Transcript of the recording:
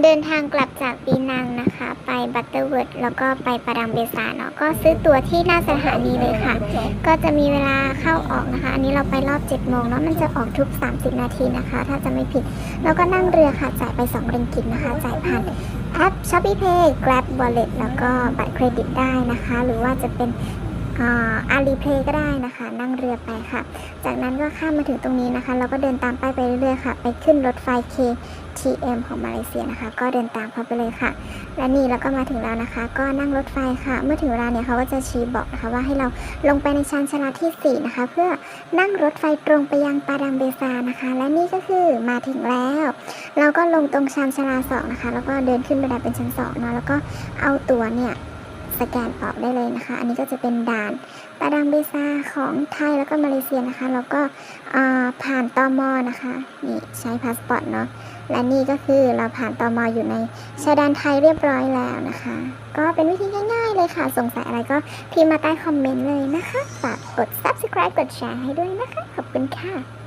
เดินทางกลับจากปีนังนะคะ ไปบัตเตอร์เวิร์ดแล้วก็ไปปาดังเบซาเนาะก็ซื้อตั๋วที่หน้าสถานีเลยค่ะ ก็จะมีเวลาเข้าออกนะคะ อันนี้เราไปรอบ7โมงเนาะมันจะออกทุก 30 นาทีนะคะ ถ้าจะไม่ผิด แล้วก็นั่งเรือค่ะจ่ายไป2ริงกิตนะคะจ่ายผ่านแอป Shopee Pay Grab Wallet แล้วก็บัตรเครดิตได้นะคะ หรือว่าจะเป็นอาลีเพย์ก็ได้นะคะ นั่งเรือไปค่ะ จากนั้นก็ข้ามมาถึงตรงนี้นะคะ เราก็เดินตามป้ายไปเรื่อยๆค่ะ ไปขึ้นรถไฟเค TM ของมาเลเซียนะคะ ก็เดินตามเขาไปเลยค่ะ และนี่เราก็มาถึงแล้วนะคะ ก็นั่งรถไฟค่ะ เมื่อถึงเวลาเนี่ยเขาก็จะชี้บอกนะคะว่าให้เราลงไปในชานชาลาที่ 4 นะคะ เพื่อนั่งรถไฟตรงไปยังปาดังเบซานะคะ และนี่ก็คือมาถึงแล้ว เราก็ลงตรงชานชาลาสองนะคะ แล้วก็เดินขึ้นบันไดเป็นชั้นสองเนาะแล้วก็เอาตั๋วเนี่ย สแกนออกได้เลยนะคะ อันนี้ก็จะเป็นด่านปาดังเบซาของไทยแล้วก็มาเลเซียนะคะ แล้วก็ผ่านตอมอนะคะนี่ใช้พาสปอร์ตเนาะและนี่ก็คือเราผ่านตอมออยู่ในชายแดนไทยเรียบร้อยแล้วนะคะ ก็เป็นวิธีง่ายๆเลยค่ะ สงสัยอะไรก็พิมพ์มาใต้คอมเมนต์เลยนะคะฝากกด subscribe กดแชร์ให้ด้วยนะคะ ขอบคุณค่ะ